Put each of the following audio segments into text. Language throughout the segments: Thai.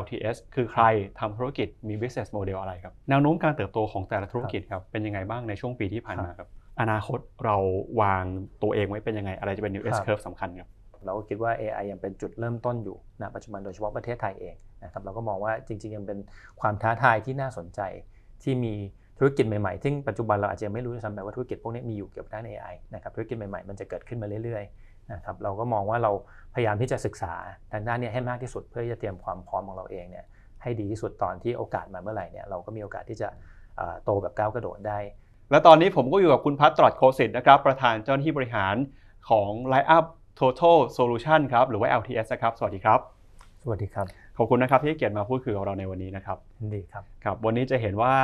LTS คือใครทำธุรกิจมี business model อะไรครับแนวโน้มการเติบโตของแต่ละธุรกิจครับเป็นยังไงบ้างในช่วงปีที่ผ่านมาครับอนาคตเราวางตัวเองไว้เป็นยังไง อะไรจะเป็น new S ครับ curve สำคัญครับเราก็คิดว่า AI ยังเป็นจุดเริ่มต้นอยู่ณปัจจุบันโดยเฉพาะประเทศไทยเองนะครับเราก็มองว่าจริง ๆ ยังเป็นความท้าทายที่น่าสนใจที่มีธุรกิจใหม่ๆ ซึ่งปัจจุบันเราอาจจะยังไม่รู้ด้วยซ้ำไปว่าธุรกิจพวกนี้มีอยู่เกี่ยวกับด้าน AI นะครับธุรกิจใหม่ๆ มันจะเกิดขึ้นมาเรื่อยๆ นะครับเราก็มองว่าเราพยายามที่จะศึกษาทางด้านนี้ให้มากที่สุดเพื่อจะเตรียมความพร้อมของเราเองเนี่ยให้ดีที่สุดตอนที่โอกาสมาเมื่อไหร่เนี่ยเราก็มีโอกาสที่จะโตแบบก้าวกระโดดได้ และตอนนี้ผมก็อยู่กับคุณพัฒน์ตรอดโคสิตนะครับประธานเจ้าหน้าที่บริหารของ Line Up Total Solution ครับหรือว่า LTS นะครับสวัสดีครับ วัสดีครับ ขอบคุณนะครับที่ให้เกียรติมาพูดคุยกับเราในวันนี้นะครับยินดีครับครับวันนี้จะเห็นว่า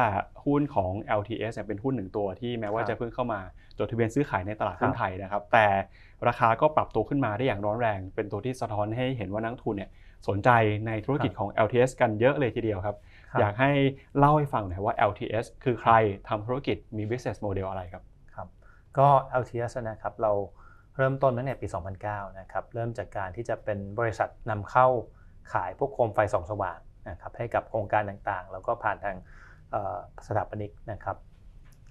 หุ้นของ LTS เนี่ยเป็นหุ้นหนึ่งตัวที่แม้ว่าครับจะเพิ่งเข้ามาจดทะเบียนซื้อขายในตลาดหุ้นครับไทยนะครับ แต่ราคาก็ปรับตัวขึ้นมาได้อย่างร้อนแรง เป็นตัวที่สะท้อนให้เห็นว่านักลงทุนเนี่ยสนใจในธุรกิจของ LTS กันเยอะเลยทีเดียวครับครับ อยากให้เล่าให้ฟังหน่อยว่า LTS คือใครทำธุรกิจมี business model อะไรครับครับ ก็ LTS นะครับเราเริ่มต้นตั้งแต่ปี 2009 นะครับ เริ่มจากการที่จะเป็นบริษัทนำเข้า ขายพวกโคมไฟส่องสว่างนะครับให้กับโครงการต่างๆ แล้วก็ผ่านทางเอ่อสถาปนิกนะครับ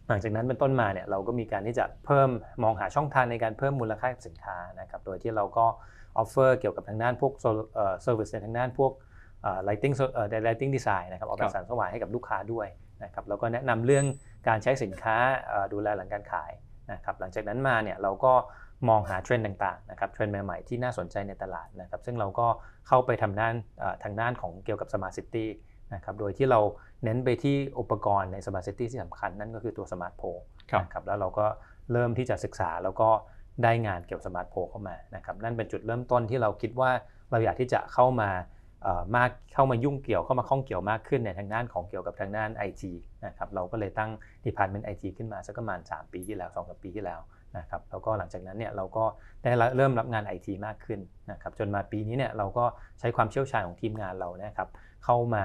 หลังจากนั้นเป็นต้นมาเนี่ยเราก็มีการที่จะเพิ่มมองหาช่องทางในการเพิ่มมูลค่าสินค้านะครับโดยที่เราก็ออฟเฟอร์เกี่ยวกับทางด้านพวกเซอร์วิสในทางด้านพวกเอ่อ lighting เอ่อ lighting design นะครับออกแบบแสงสว่างให้กับลูกค้าด้วยนะครับแล้วก็แนะนำเรื่องการใช้สินค้าเอ่อดูแลหลังการขายนะครับหลังจากนั้นมาเนี่ยเราก็ มองหาเทรนด์ต่างๆนะครับเทรนด์ใหม่ๆที่น่าสนใจในตลาดนะครับซึ่งเราก็เข้าไปทำด้านเอ่อทางด้านของเกี่ยวกับ Smart City นะครับโดยที่เราเน้นไปที่อุปกรณ์ใน Smart City ที่สำคัญนั่นก็คือตัว Smart Pole ครับนะครับแล้วเราก็เริ่มที่จะศึกษาแล้วก็ได้งานเกี่ยวกับ Smart Pole เข้ามานะครับนั่นเป็นจุดเริ่มต้นที่เราคิดว่าเราอยากที่จะเข้ามาเอ่อมากเข้ามายุ่งเกี่ยวเข้ามาข้องเกี่ยวมากขึ้นในทางด้านของเกี่ยวกับทางด้าน IT นะครับเราก็เลยตั้ง Department IT ขึ้นมาสักประมาณ 3 ปีที่แล้ว2 3ปีที่แล้ว นะครับแล้วก็หลังจากนั้นเนี่ยเราก็ได้เริ่มรับงาน IT มากขึ้นนะครับจนมาปีนี้เนี่ยเราก็ใช้ความเชี่ยวชาญของทีมงานเรานะครับเข้ามา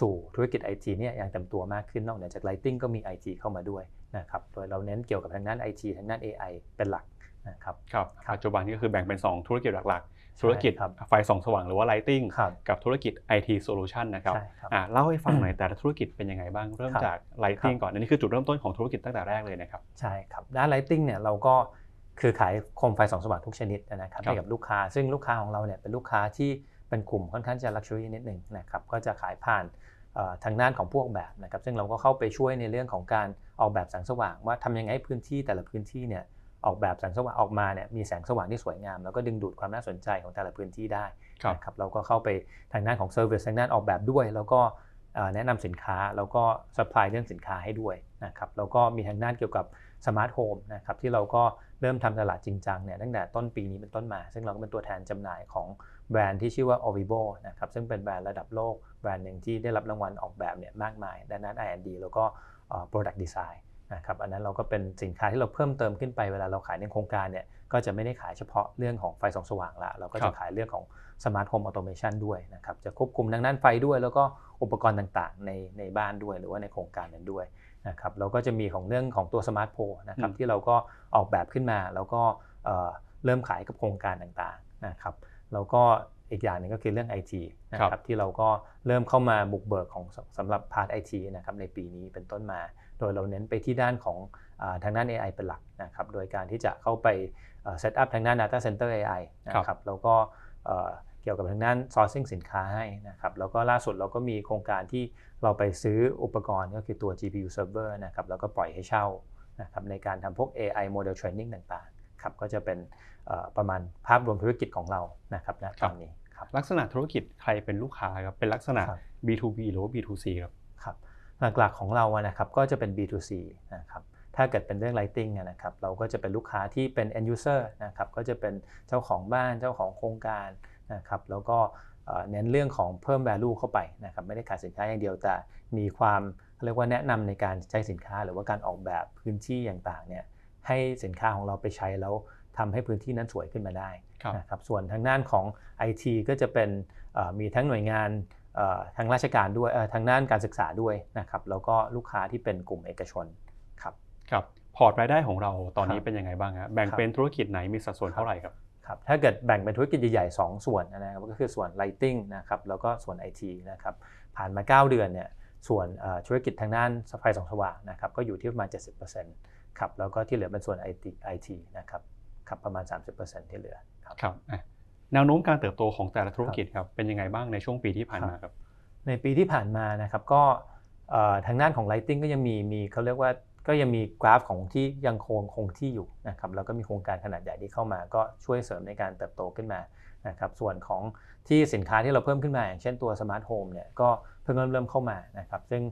สู่ธุรกิจ IT เนี่ยอย่างเต็มตัวมากขึ้นนอกเหนือจาก Lighting ก็มี IT เข้ามาด้วยนะครับโดยเราเน้นเกี่ยวกับทางด้าน IT ทางด้าน AI เป็นหลักนะครับครับครับปัจจุบันนี้ก็คือแบ่งเป็น 2 ธุรกิจหลักๆ ธุรกิจครับไฟส่องสว่างหรือว่า lighting ครับกับธุรกิจ IT solution นะครับใช่ครับอ่าเล่าให้ฟังหน่อยแต่ละธุรกิจเป็นยังไงบ้างเริ่มครับจาก lighting ก่อนอันนี้คือจุดเริ่มต้นของธุรกิจตั้งแต่แรกเลยนะครับใช่ครับด้าน Lighting เนี่ยเราก็คือขายโคมไฟส่องสว่างทุกชนิดนะครับครับให้กับลูกค้า ซึ่งลูกค้าของเราเนี่ยเป็นลูกค้าที่เป็นกลุ่มค่อนข้างจะ luxury นิดหนึ่งนะครับก็จะขายผ่านเอ่อทางด้านของพวกแบบนะครับซึ่งเราก็เข้าไปช่วยในเรื่องของการออกแบบแสงสว่างว่าทำยังไงให้พื้นที่แต่ละพื้นที่เนี่ย ออกแบบแสงสว่างออกมาเนี่ยมีแสงสว่างที่สวยงาม แล้วก็ดึงดูดความน่าสนใจของแต่ละพื้นที่ได้ครับนะครับเราก็เข้าไปทางด้านของ Service ทางด้านออกแบบด้วย แล้วก็เอ่อแนะนำสินค้าแล้วก็ supply เรื่องสินค้าให้ด้วยนะครับแล้วก็มีทางด้านเกี่ยวกับ Smart Home นะครับที่เราก็เริ่มทำตลาดจริงจังเนี่ยตั้งแต่ต้นปีนี้เป็นต้นมา ซึ่งเราก็เป็นตัวแทนจำหน่ายของแบรนด์ที่ชื่อว่า Ovivo นะครับซึ่งเป็นแบรนด์ระดับโลกแบรนด์หนึ่งที่ได้รับรางวัลออกแบบเนี่ยมากมายด้านด้าน R&D แล้วก็เอ่อ Product Design นะครับอันนั้นเราก็เป็นสินค้าที่เราเพิ่มเติมขึ้นไปเวลาเราขายในโครงการเนี่ยก็จะไม่ได้ขายเฉพาะเรื่องของไฟส่องสว่างละเราก็ครัจะบขายเรื่องของ Smart Home Automation ด้วยนะครับจะควบคุมทางด้านไฟด้วย แล้วก็อุปกรณ์ต่างๆ ในในบ้านด้วยหรือว่าในโครงการนั้นด้วยนะครับเราก็จะมีของเรื่องของตัว Smart Pole นะครับอืมที่เราก็ออกแบบขึ้นมา แล้วก็เอ่อเริ่มขายกับโครงการต่างๆนะครับแล้วก็อีกอย่างหนึ่งก็คือเรื่อง IT นะครับที่เราก็เริ่มเข้ามาบุกเบิกของสสำหรับพาร์ท IT นะครับในปีนี้เป็นต้นมา โดยเราเน้นไปที่ด้านของอาทางด้าน AI เป็นหลักนะครับโดยการที่จะเข้าไปเซตอัพทางด้าน Data Center AI นะครับแล้วก็เอ่อเกี่ยวกับทางด้าน sourcing สินค้าให้นะครับแล้วก็ล่าสุดเราก็มีโครงการที่เราไปซื้ออุปกรณ์ก็คือตัว GPU server นะครับแล้วก็ปล่อยให้เช่านะครับในการทำพวก AI model training ต่างๆครับก็จะเป็นเอ่อประมาณภาพรวมธุรกิจของเรานะครับณตอนนี้ครับลักษณะธุรกิจใครเป็นลูกค้าครับเป็นลักษณะครับ B2B หรือว่า B2C ครับครับ หลักๆของเราอะนะครับก็จะเป็น B2C นะครับถ้าเกิดเป็นเรื่อง lighting นะครับเราก็จะเป็นลูกค้าที่เป็น end user นะครับก็จะเป็นเจ้าของบ้านเจ้าของโครงการนะครับแล้วก็เน้นเรื่องของเพิ่ม value เข้าไปนะครับไม่ได้ขายสินค้าอย่างเดียวแต่มีความเรียกว่าแนะนำในการใช้สินค้าหรือว่าการออกแบบพื้นที่ต่างๆเนี่ยให้สินค้าของเราไปใช้แล้วทำให้พื้นที่นั้นสวยขึ้นมาได้นะครับส่วนทางด้านของ IT ก็จะเป็นมีทั้งหน่วยงาน ทางราชการด้วยเอ่อทางด้านการศึกษาด้วยนะครับแล้วก็ลูกค้าที่เป็นกลุ่มเอกชนครับครับพอร์ตรายได้ของเราตอนนี้ครับเป็นยังไงบ้างฮะแบ่งครับเป็นธุรกิจไหนมีสัดส่วนครับเท่าไหร่ครับครับถ้าเกิดแบ่งเป็นธุรกิจใหญ่ๆ2ส่วนนะครับก็คือส่วน Lighting นะครับแล้วก็ส่วน IT นะครับผ่านมา 9 เดือนเนี่ยส่วนธุรกิจทางด้านไฟส่องสว่างนะครับก็อยู่ที่ประมาณ 70%ครับแล้วก็ที่เหลือเป็นส่วน IT, IT นะครับครับประมาณ 30%ที่เหลือครับครับ แนวโน้มการเติบโตของแต่ละธุรกิจครับเป็นยังไงบ้างในช่วงปีที่ผ่านมาครับ ในปีที่ผ่านมานะครับก็ทางด้านของ Lighting ก็ยังมีมีเขาเรียกว่าก็ยังมีกราฟของที่ยังคงคงที่อยู่นะครับแล้วก็มีโครงการขนาดใหญ่ที่เข้ามาก็ช่วยเสริมในการเติบโตขึ้นมานะครับส่วนของที่สินค้าที่เราเพิ่มขึ้นมา อย่างเช่นตัวสมาร์ทโฮมเนี่ยก็เพิ่งเริ่มเริ่มเข้ามานะครับซึ่ง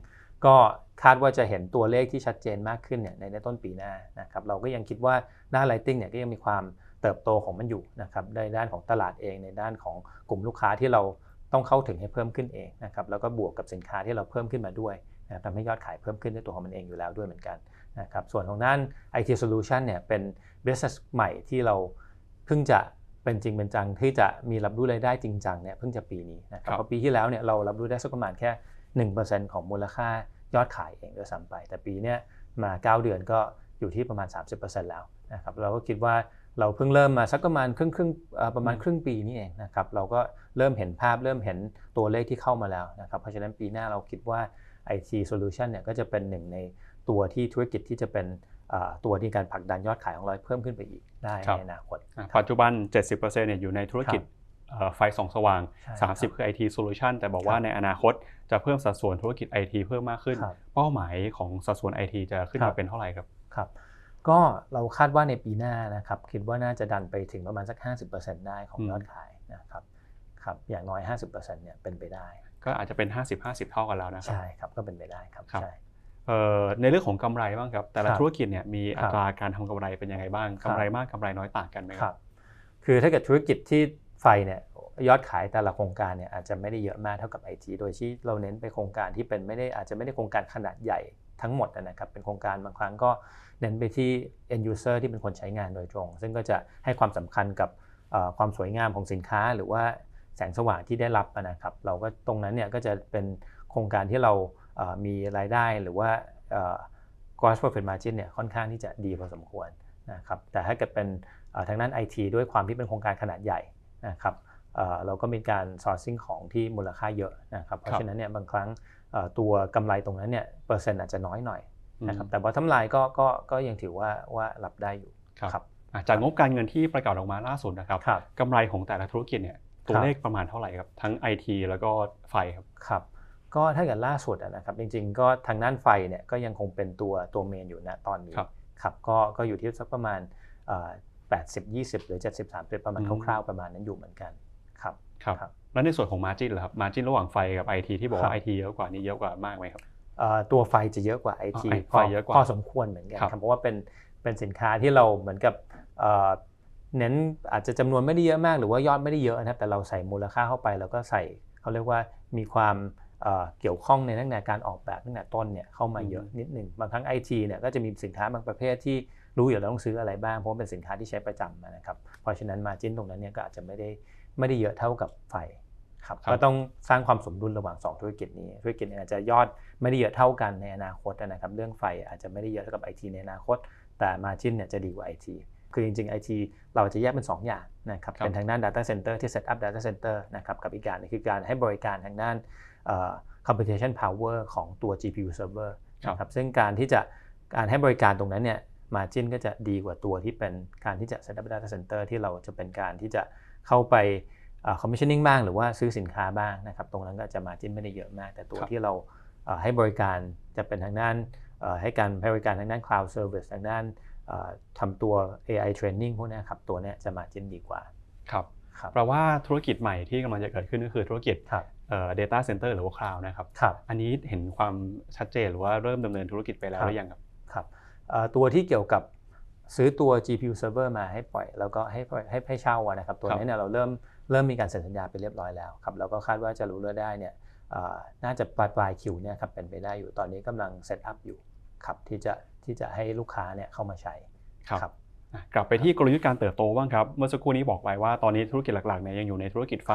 ก็คาดว่าจะเห็นตัวเลขที่ชัดเจนมากขึ้นเนี่ยในในต้นปีหน้านะครับเราก็ยังคิดว่าหน้า Lighting เนี่ยก็ยังมีความ เติบโตของมันอยู่นะครับในด้านของตลาดเองในด้านของกลุ่มลูกค้าที่เราต้องเข้าถึงให้เพิ่มขึ้นเองนะครับแล้วก็บวกกับสินค้าที่เราเพิ่มขึ้นมาด้วยนะทำให้ยอดขายเพิ่มขึ้นด้วยตัวของมันเองอยู่แล้วด้วยเหมือนกันนะครับส่วนของด้าน IT Solution เนี่ยเป็น business ใหม่ที่เราเพิ่งจะเป็นจริงเป็นจังที่จะมีรับรู้รายได้จริงจังเนี่ยเพิ่งจะปีนี้นะครับเพราะปีที่แล้วเนี่ยเรารับรู้ได้สักประมาณแค่ 1%ของมูลค่ายอดขายเองด้วยซ้ำไป แต่ปีนี้มา 9 เดือนก็อยู่ที่ประมาณ 30%แล้วนะครับเราก็คิดว่า เราเพิ่งเริ่มมาสักประมาณครึ่งครึ่งประมาณครึ่งปีนี่เองนะครับเราก็เริ่มเห็นภาพเริ่มเห็นตัวเลขที่เข้ามาแล้วนะครับเพราะฉะนั้นปีหน้าเราคิดว่า IT Solution เนี่ยก็จะเป็นหนึ่งในตัวที่ธุรกิจที่จะเป็นตัวที่การผลักดันยอดขายของเราเพิ่มขึ้นไปอีกได้ในอนาคตปัจจุบัน 70%เนี่ยอยู่ในธุรกิจไฟส่องสว่าง 30 คือ IT Solution แต่บอกว่าในอนาคตจะเพิ่มสัดส่วนธุรกิจ IT เพิ่มมากขึ้น เป้าหมายของสัดส่วน IT จะขึ้นมาเป็นเท่าไหร่ครับครับ ก็เราคาดว่าในปีหน้านะครับคิดว่าน่าจะดันไปถึงประมาณสัก 50%ได้ของยอดขายนะครับครับอย่างน้อย 50%เนี่ยเป็นไปได้ ก็อาจจะเป็น 50-50 เท่ากันแล้วนะครับใช่ครับก็เป็นไปได้ครับใช่ในเรื่องของกำไรบ้างครับ แต่ละธุรกิจเนี่ยมีอัตราการทำกำไรเป็นยังไงบ้างกำไรมากกำไรน้อยต่างกันไหมครับ คือถ้าเกิดธุรกิจที่ไฟเนี่ยยอดขายแต่ละโครงการเนี่ยอาจจะไม่ได้เยอะมากเท่ากับ IT โดยที่เราเน้นไปโครงการที่เป็นไม่ได้อาจจะไม่ได้โครงการขนาดใหญ่ทั้งหมดนะครับเป็นโครงการบางครั้งก็ เน้นไปที่ end user ที่เป็นคนใช้งานโดยตรง ซึ่งก็จะให้ความสำคัญกับความสวยงามของสินค้า หรือว่าแสงสว่างที่ได้รับนะครับ เราก็ตรงนั้นเนี่ยก็จะเป็นโครงการที่เรามีรายได้หรือว่า gross profit margin เนี่ยค่อนข้างที่จะดีพอสมควรนะครับ แต่ถ้าเกิดเป็นทางด้าน IT ด้วยความที่เป็นโครงการขนาดใหญ่นะครับเราก็มีการ sourcing ของที่มูลค่าเยอะนะครับ เพราะฉะนั้นเนี่ยบางครั้งตัวกำไรตรงนั้นเนี่ยเปอร์เซ็นต์อาจจะน้อยหน่อย นะครับแต่ bottom line ก็ก็ก็ยังถือว่าว่ารับได้อยู่ครับจากงบการเงินที่ประกาศออกมาล่าสุดนะครับกำไรของแต่ละธุรกิจเนี่ยตัวเลขประมาณเท่าไหร่ครับทั้ง IT แล้วก็ไฟครับครับก็ถ้าเกิดล่าสุดนะครับจริง ๆ ก็ทางด้านไฟเนี่ยก็ยังคงเป็นตัวตัวเมนอยู่ณตอนนี้ครับก็ก็อยู่ที่สักประมาณ80 20 หรือ 70 30 ประมาณคร่าวๆประมาณนั้นอยู่เหมือนกันครับครับแล้วในส่วนของมาจินเหรอครับมาจินระหว่างไฟกับ IT ที่บอกว่า IT เยอะกว่านี้เยอะกว่ามากไหมครับ ตัวไฟจะเยอะกว่า IT พอพอสมควรเหมือนกันครับเพราะว่าเป็นเป็นสินค้าที่เราเหมือนกับเน้นอาจจะจำนวนไม่ได้เยอะมาก หรือว่ายอดไม่ได้เยอะนะครับแต่เราใส่มูลค่าเข้าไปแล้วก็ใส่เขาเรียกว่ามีความเกี่ยวข้องในตั้งแต่การออกแบบตั้งแต่ต้นเนี่ยเข้ามาเยอะนิดหนึ่งบางครั้ง IT เนี่ยก็จะมีสินค้าบางประเภทที่รู้อยู่แล้วต้องซื้ออะไรบ้างเพราะเป็นสินค้าที่ใช้ประจำนะครับเพราะฉะนั้นมาจิ้นตรงนั้นเนี่ยก็อาจจะไม่ได้ไม่ได้เยอะเท่ากับไฟ ครับก็ต้องสร้างความสมดุลระหว่าง 2 ธุรกิจนี้ ธุรกิจอาจจะยอดไม่ได้เยอะเท่ากันในอนาคตนะครับ เรื่องไฟอาจจะไม่ได้เยอะเท่ากับ IT ในอนาคต แต่มาจิ้นเนี่ยจะดีกว่า IT คือจริงๆ IT เราจะแยกเป็น 2 อย่างนะครับ เป็นทางด้าน Data Center ที่ Set up Data Center นะครับกับอีกอย่างนึงคือการให้บริการทางด้าน computation power ของตัว GPU server นะครับซึ่งการที่จะการให้บริการตรงนั้นเนี่ย margin ก็จะดีกว่าตัวที่เป็นการที่จะ set up data center ที่เราจะเป็นการที่จะเข้าไป commissioning บ้างหรือว่าซื้อสินค้าบ้างนะครับตรงนั้นก็จะ margin ไม่ได้เยอะมาก แต่ตัวที่เราให้บริการจะเป็นทางด้านให้การให้บริการทางด้าน cloud service ทางด้านทำตัว AI training พวกนี้ครับตัวนี้จะมาจิ้นดีกว่าครับแปลว่าธุรกิจใหม่ที่กำลังจะเกิดขึ้นก็คือธุรกิจ data center หรือว่า cloud นะครับรบอันนี้เห็นความชัดเจนหรือว่าเริ่มดำเนินธุรกิจไปแล้วหรือยังครับครับตัวที่เกี่ยวกับ ซื้อตัว GPU server มาให้ปล่อย แล้วก็ให้ให้ให้เช่านะครับ ตัวนี้เนี่ยเราเริ่มเริ่มมีการเซ็นสัญญาไปเรียบร้อยแล้วครับแล้วก็คาดว่าจะรู้เรื่องได้เนี่ยน่าจะปลายปลายคิวเนี่ยครับเป็นไปได้อยู่ตอนนี้กำลังเซตอัพอยู่ครับที่จะที่จะให้ลูกค้าเนี่ยเข้ามาใช้ครับกลับไปที่กลยุทธ์การเติบโตบ้างครับเมื่อสักครู่นี้บอกไปว่าตอนนี้ธุรกิจหลักๆเนี่ยยังอยู่ในธุรกิจไฟ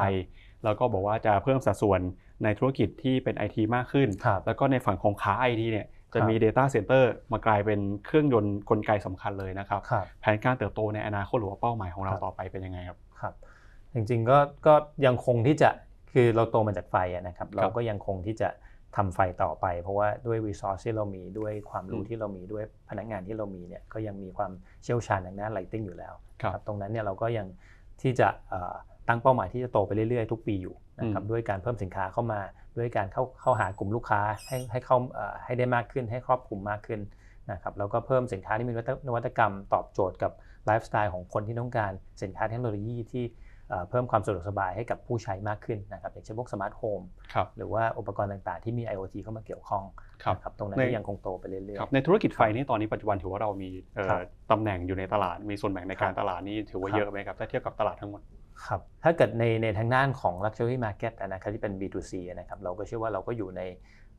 แล้วก็บอกว่าจะเพิ่มสัดส่วนในธุรกิจที่เป็นไอทีมากขึ้น แล้วก็ในฝั่งของขาไอทีเนี่ย จะมี Data Center มากลายเป็นเครื่องยนต์กลไกสำคัญเลยนะครับครับแผนการเติบโตในอนาคตหรือว่าเป้าหมายของเราครับต่อไปเป็นยังไงครับครับ จริงๆก็ก็ยังคงที่จะคือเราโตมาจากไฟอะนะครับครัเราบก็ยังคงที่จะทำไฟต่อไป เพราะว่าด้วย resource ที่เรามีด้วยความรู้อืมที่เรามีด้วยพนักงานที่เรามีเนี่ยก็ยังมีความเชี่ยวชาญทางด้าน lighting อยู่แล้วครับตรงนั้นเนี่ยเราก็ยังที่จะเอ่อตั้งเป้าหมายที่จะโตไปเรื่อยๆ ทุกปีอยู่นะครับอืมด้วยการเพิ่มสินค้าเข้ามา ด้วยการเข้าเข้าหากลุ่มลูกค้าให้ให้เข้าเอ่อให้ได้มากขึ้น ให้ครอบคลุมมากขึ้นนะครับแล้วก็เพิ่มสินค้าที่มีนวัตนวัตกรรม ตอบโจทย์กับไลฟ์สไตล์ของคนที่ต้องการสินค้าเทคโนโลยีที่เอ่อเพิ่มความสะดวกสบายให้กับผู้ใช้มากขึ้นนะครับอย่างเช่นพวกสมาร์ทโฮมครับหรือว่าอุปกรณ์ต่างๆ ที่มี IoT เข้ามาเกี่ยวข้องครับนะครับตรงนั้นในก็ยังคงโตไปเรื่อยครับในธุรกิจไฟนี่ตอนนี้ปัจจุบันถือว่าเรามีเอ่อครับตำแหน่งอยู่ในตลาดมีส่วนแบ่งในการครับตลาดนี่ถือว่าครับเยอะไหมครับถ้าเทียบกับตลาดทั้งหมดๆ ครับถ้าเกิดในในทางด้านของ Luxury Market อะนะครับที่เป็น B2C อะนะครับเราก็เชื่อว่าเราก็อยู่ใน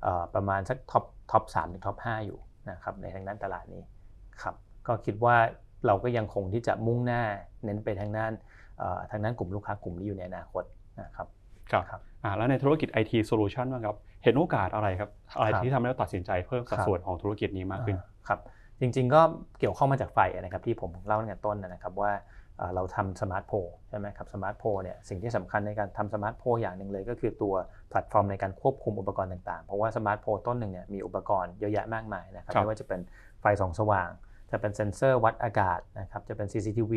เอ่อประมาณสักท็อปท็อปสามถึงท็อปห้าอยู่นะครับในทางด้านตลาดนี้ครับก็คิดว่าเราก็ยังคงที่จะมุ่งหน้าเน้นไปทางด้านเอ่อทางด้านกลุ่มลูกค้ากลุ่มนี้อยู่ในอนาคตนะครับครับครับอ่าแล้วในธุรกิจ IT Solution บ้างครับเห็นโอกาสอะไรครับอะไรครับที่ทำให้เราตัดสินใจเพิ่มสัดครับส่วนของธุรกิจนี้มากขึ้นอ่าครับจริงๆก็เกี่ยวข้องมาจากไฟนะครับที่ผมเล่าตั้งแต่ต้นนะครับว่า เอ่อเราทำสมาร์ทโพลใช่ไหมครับสมาร์ทโพลเนี่ยสิ่งที่สำคัญในการทำสมาร์ทโพลอย่างหนึ่งเลยก็คือตัวแพลตฟอร์มในการควบคุมอุปกรณ์ต่างๆ เพราะว่าสมาร์ทโพลต้นหนึ่งเนี่ยมีอุปกรณ์เยอะแยะมากมายนะครับครับไม่ว่าจะเป็นไฟส่องสว่าง จะเป็นเซ็นเซอร์วัดอากาศนะครับจะเป็น CCTV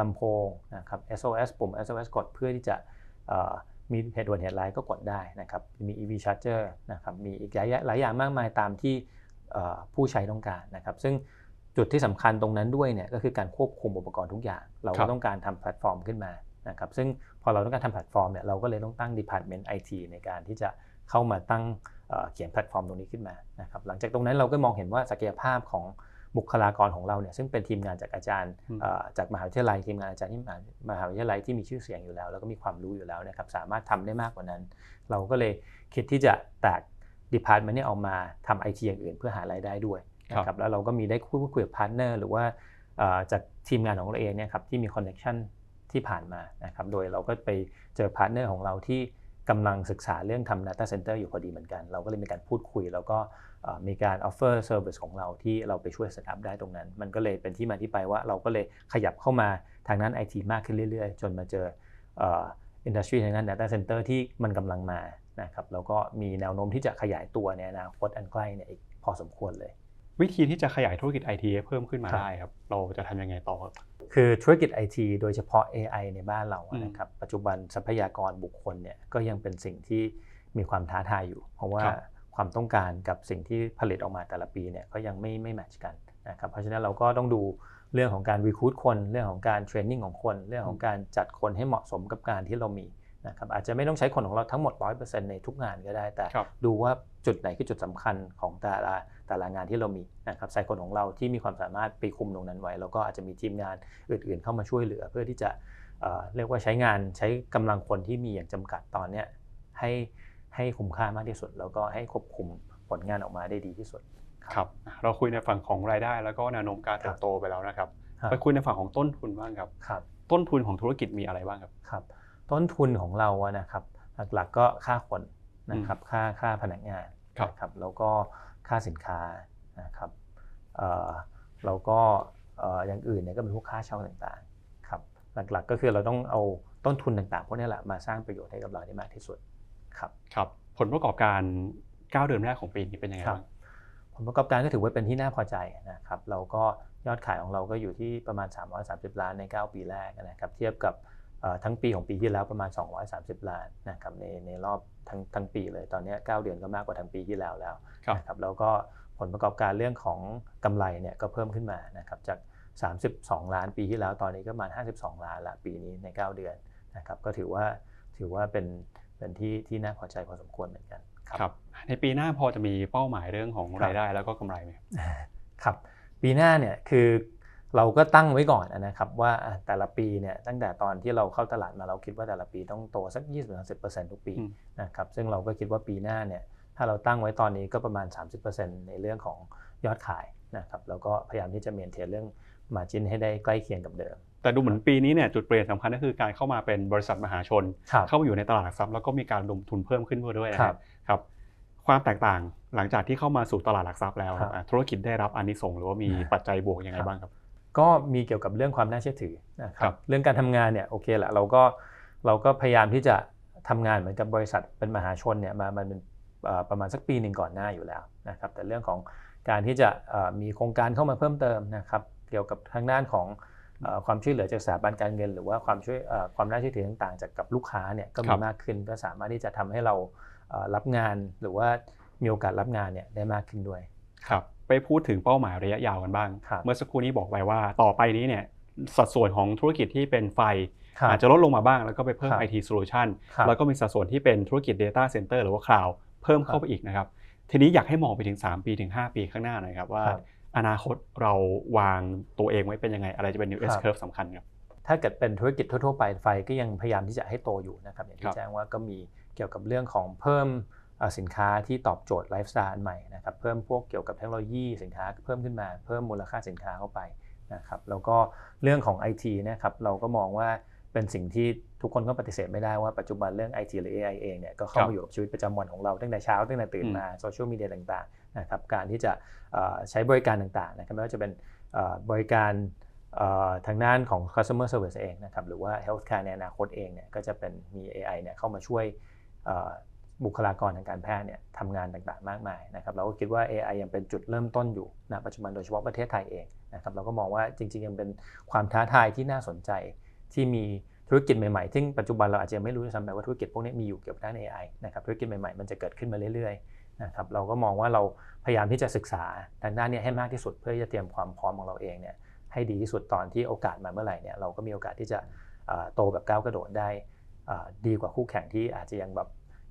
ลำโพงนะครับ SOS ปุ่ม SOS กดเพื่อที่จะเอ่อมีเหตุด่วนเหตุร้ายก็กดได้นะครับมี EV charger นะครับมีอีกหลายหลายอย่างมากมายตามที่เอ่อผู้ใช้ต้องการนะครับซึ่ง จุดที่สำคัญตรงนั้นด้วยเนี่ยก็คือการควบคุมอุปกรณ์ทุกอย่าง เราครัก็บต้องการทำแพลตฟอร์มขึ้นมานะครับซึ่งพอเราต้องการทำแพลตฟอร์มเนี่ยเราก็เลยต้องตั้ง Department IT ในการที่จะเข้ามาตั้งเอ่อเขียนแพลตฟอร์มตรงนี้ขึ้นมานะครับหลังจากตรงนั้นเราก็มองเห็นว่าศักยภาพของบุคลากรของเราเนี่ยซึ่งเป็นทีมงานจากอาจารย์อืมเอ่อจากมหาวิทยาลัยทีมงานอาจารย์ที่มหามหาวิทยาลัยที่มีชื่อเสียงอยู่แล้ว แล้วก็มีความรู้อยู่แล้วนะครับสามารถทำได้มากกว่านั้น เราก็เลยคิดที่จะแตก department เนี่ยออกมาทำ IT อย่างอื่นเพื่อหารายได้ด้วย นะครับแล้วเราก็มีได้พูดคุยกับพาร์ทเนอร์หรือว่าเอ่อจากทีมงานของเราเองเนี่ยครับที่มีคอนเน c t ชันที่ผ่านมานะครับโดยเราก็ไปเจอพาร์ทเนอร์ของเราที่กำลังศึกษาเรื่องทำ data center อยู่พอดีเหมือนกัน เราก็เลยมีการพูดคุย แล้วก็เอ่อมีการ offer service ของเราที่เราไปช่วย set up ได้ตรงนั้น มันก็เลยเป็นที่มาที่ไปว่าเราก็เลยขยับเข้ามาทางนั้น IT มากขึ้นเรื่อยๆ จนมาเจอเอินดัสทรีทางด้าน data center ที่มันกำลังมานะครับแล้วก็มีแนวโน้มที่จะขยายตัวในอนาคตอันใกล้เนี่ยอีกพอสมควรเลย วิธีที่จะขยายธุรกิจ IT ให้เพิ่มขึ้นมาครับได้ครับเราจะทำยังไงต่อครับ คือธุรกิจ IT โดยเฉพาะ AI ในบ้านเราอะอืมนะครับปัจจุบันทรัพยากรบุคคลเนี่ยก็ยังเป็นสิ่งที่มีความท้าทายอยู่ เพราะว่าครับความต้องการกับสิ่งที่ผลิตออกมาแต่ละปีเนี่ยก็ยังไม่ไม่แมทช์กันนะครับเพราะฉะนั้นเราก็ต้องดูเรื่องของการรีคูดคน เรื่องของการเทรนนิ่งของคน เรื่องของการจัดคนให้เหมาะสมกับงานที่เรามี นะครับอาจจะไม่ต้องใช้คนของเราทั้งหมด 100%ในทุกงานก็ได้แต่ครับดูว่าจุดไหนคือจุดสำคัญของแต่ละแต่ละงานที่เรามีนะครับใส่คนของเราที่มีความสามารถไปคุมตรงนั้นไว้ แล้วก็อาจจะมีทีมงานอื่นๆ เข้ามาช่วยเหลือ เพื่อที่จะเอ่อเรียกว่าใช้งานใช้กำลังคนที่มีอย่างจำกัดตอนเนี้ยให้ให้คุ้มค่ามากที่สุด แล้วก็ให้ควบคุมผลงานออกมาได้ดีที่สุดครับเราคุยในฝั่งของรายได้ แล้วก็แนวโน้มการเติบโตไปแล้วนะครับไปคุยในฝั่งของต้นทุนบ้างครับครับต้นทุนของธุรกิจมีอะไรบ้างครับครับ ต้นทุนของเราอะนะครับ หลักๆก็ค่าคนนะครับค่าค่าพนักงานครับนะครับแล้วก็ค่าสินค้านะครับเอ่อแล้วก็เอ่ออย่างอื่นเนี่ยก็เป็นพวกค่าเช่าต่างๆครับหลักๆก็คือเราต้องเอาต้นทุนต่างๆพวกนี้แหละมาสร้างประโยชน์ให้กับเราได้มากที่สุดครับครับผลประกอบการ 9 เดือนแรกของปีนี้เป็นยังไงครับบ้างผลประกอบการก็ถือว่าเป็นที่น่าพอใจนะครับเราก็ยอดขายของเราก็อยู่ที่ประมาณ 330 ล้านใน 9 ปีแรกนะครับเทียบกับเอ่อ ทั้งปีของปีที่แล้วประมาณ 230 ล้านนะครับในในรอบทั้งทั้งปีเลยตอนเนี้ย9เดือนก็มากกว่าทั้งปีที่แล้วแล้วครับนะครับแล้วก็ผลประกอบการเรื่องของกำไรเนี่ยก็เพิ่มขึ้นมานะครับจาก 32 ล้านปีที่แล้วตอนนี้ก็ประมาณ 52 ล้านละปีนี้ใน 9 เดือนนะครับก็ถือว่าถือว่าเป็นเป็นที่ที่น่าพอใจพอสมควรเหมือนกันครับครับในปีหน้าพอจะมีเป้าหมายเรื่องของครับรายได้แล้วก็กำไรไหมครับครับ ปีหน้าเนี่ยคือ เราก็ตั้งไว้ก่อนนะครับว่าอะแต่ละปีเนี่ยตั้งแต่ตอนที่เราเข้าตลาดมาเราคิดว่าแต่ละปีต้องโตสัก 20-30%ทุกปีอืมนะครับซึ่งเราก็คิดว่าปีหน้าเนี่ยถ้าเราตั้งไว้ตอนนี้ก็ประมาณ 30%ในเรื่องของยอดขายนะครับแล้วก็พยายามที่จะเมนเทนเรื่อง Margin ให้ได้ใกล้เคียงกับเดิม แต่ดูเหมือนปีนี้เนี่ยจุดเปลี่ยนสำคัญก็คือการเข้ามาเป็นบริษัทมหาชนครับเข้ามาอยู่ในตลาดหลักทรัพย์แล้วก็มีการลงทุนเพิ่มขึ้นด้วยนะคครัรับบครับคความแตกต่างหลังจากที่เข้ามาสู่ตลาดหลักทรัพย์แล้วครับอะธุรกิจได้รับอานิสงส์หรือว่ามีปัจจัยบวกยังไงครับบ้างครับ ก็มีเกี่ยวกับเรื่องความน่าเชื่อถือนะคครัรับบเรื่องการทำงานเนี่ยโอเคแหละเราก็เราก็พยายามที่จะทำงานเหมือนกับบริษัทเป็นมหาชนเนี่ยมามันเป็นเอ่อประมาณสักปีหนึ่งก่อนหน้าอยู่แล้วนะครับแต่เรื่องของการที่จะเอ่อมีโครงการเข้ามาเพิ่มเติมนะครับเกี่ยวกับทางด้านของเอ่อความช่วยเหลือจากสถาบันการเงิน หรือว่าความช่วยเอ่อความน่าเชื่อถือต่างๆ จากกับลูกค้าเนี่ยก็คมีรับมากขึ้นก็สามารถที่จะทำให้เราเอ่อรับงานหรือว่ามีโอกาสรับงานเนี่ยได้มากขึ้นด้วยครับ ไปพูดถึงเป้าหมายระยะยาวกันบ้างครับเมื่อสักครู่นี้บอกไปว่าต่อไปนี้เนี่ยสัดส่วนของธุรกิจที่เป็นไฟครับอาจจะลดลงมาบ้างแล้วก็ไปเพิ่มครับ IT solution ครับแล้วก็มีสัดส่วนที่เป็นธุรกิจ data center หรือว่า cloud เพิ่มเข้าไปอีกนะครับ ทีนี้อยากให้มองไปถึง 3 ปีถึง 5 ปีข้างหน้าหน่อยครับว่าครับอนาคตเราวางตัวเองไว้เป็นยังไง อะไรจะเป็น new S ครับ curve สำคัญครับถ้าเกิดเป็นธุรกิจทั่วๆไปไฟก็ยังพยายามที่จะให้โตอยู่นะครับอย่างครัที่บแจ้งว่าก็มีเกี่ยวกับเรื่องของเพิ่มเอ่อ สินค้าที่ตอบโจทย์ไลฟ์สไตล์อันใหม่นะครับเพิ่มพวกเกี่ยวกับเทคโนโลยีสินค้าเพิ่มขึ้นมาเพิ่มมูลค่าสินค้าเข้าไปนะครับแล้วก็เรื่องของ IT นะครับเราก็มองว่าเป็นสิ่งที่ทุกคนก็ปฏิเสธไม่ได้ว่าปัจจุบันเรื่อง IT หรือ AI เองเนี่ยก็เข้าครับมาอยู่กับชีวิตประจำวันของเราตั้งแต่เช้าตั้งแต่ตื่นอืมมาโซเชียลมีเดียต่างๆนะครับการที่จะเอ่อใช้บริการต่างๆนะครับไม่ว่าจะเป็นเอ่อบริการเอ่อทางด้านของ customer service เองนะครับหรือว่า healthcare ในอนาคตเองเนี่ยก็จะเป็นมี AI เนี่ยเข้ามาช่วยเอ่อ บุคลากรทางการแพทย์เนี่ยทำงานต่างๆมากมายนะครับเราก็คิดว่า AI ยังเป็นจุดเริ่มต้นอยู่ณปัจจุบันโดยเฉพาะประเทศไทยเองนะครับเราก็มองว่าจริงๆ ยังเป็นความท้าทายที่น่าสนใจที่มีธุรกิจใหม่ๆซึ่งปัจจุบันเราอาจจะยังไม่รู้ด้วยซ้ำไปว่าธุรกิจพวกนี้มีอยู่เกี่ยวกับด้าน AI นะครับธุรกิจใหม่ๆมันจะเกิดขึ้นมาเรื่อยๆนะครับเราก็มองว่าเราพยายามที่จะศึกษาทางด้านนี้ให้มากที่สุดเพื่อจะเตรียมความพร้อมของเราเองเนี่ยให้ดีที่สุดตอนที่โอกาสมาเมื่อไหร่เนี่ยเราก็มีโอกาสที่จะโตแบบก้าวกระโดดได้ดีกว่าคู่แข่งที่อาจจะยังแบบ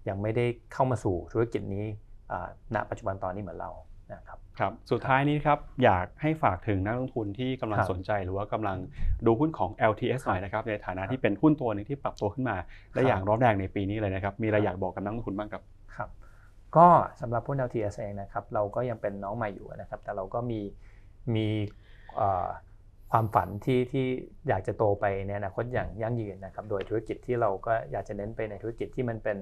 ยังไม่ได้เข้ามาสู่ธุรกิจนี้เอ่อณปัจจุบันตอนนี้เหมือนเรานะครับครับสุดท้ายนี้ครับอยากให้ฝากถึงนักลงทุนที่กำลังครับสนใจหรือว่ากำลังดูหุ้นของ LTS หน่อยนะครับในฐานะที่เป็นหุ้นตัวหนึงที่ปรับตัวขึ้นมาและครับอย่างร้อนแรงในปีนี้เลยนะครับมีอะไรครับอยากบอกกับนักลงทุนบ้างครับครับก็สำหรับหุ้น LTS เองนะครับเราก็ยังเป็นน้องใหม่อยู่นะครับแต่เราก็มีมีเอ่อความฝันที่ที่อยากจะโตไปในอนาคตอย่างยั่งยืนนะครับโดยธุรกิจที่เราก็อยากจะเน้นไปในธุรกิจที่มันเป็น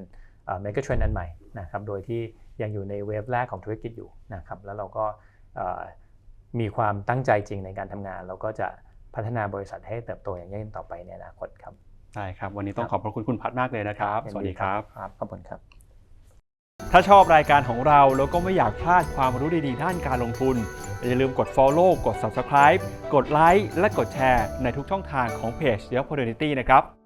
เมกะเทรนด์อันใหม่นะครับโดยที่ยังอยู่ในเวฟแรกของธุรกิจอยู่นะครับแล้วเราก็เอ่อมีความตั้งใจจริงในการทำงานเราก็จะพัฒนาบริษัทให้เติบโตอย่างยั่งยืนต่อไปในอนาคตครับได้ครับ วันนี้ต้องคขรับอบพระคุณคุณพัดมากเลยนะครับยินสวัสดีครับครับขอบคุณครับ ถ้าชอบรายการของเราแล้วก็ไม่อยากพลาดความรู้ดีๆด้านการลงทุน อย่าลืมกด Follow กด Subscribe กดไลค์และกดแชร์ในทุกช่องทางของเพจ The Opportunity นะครับ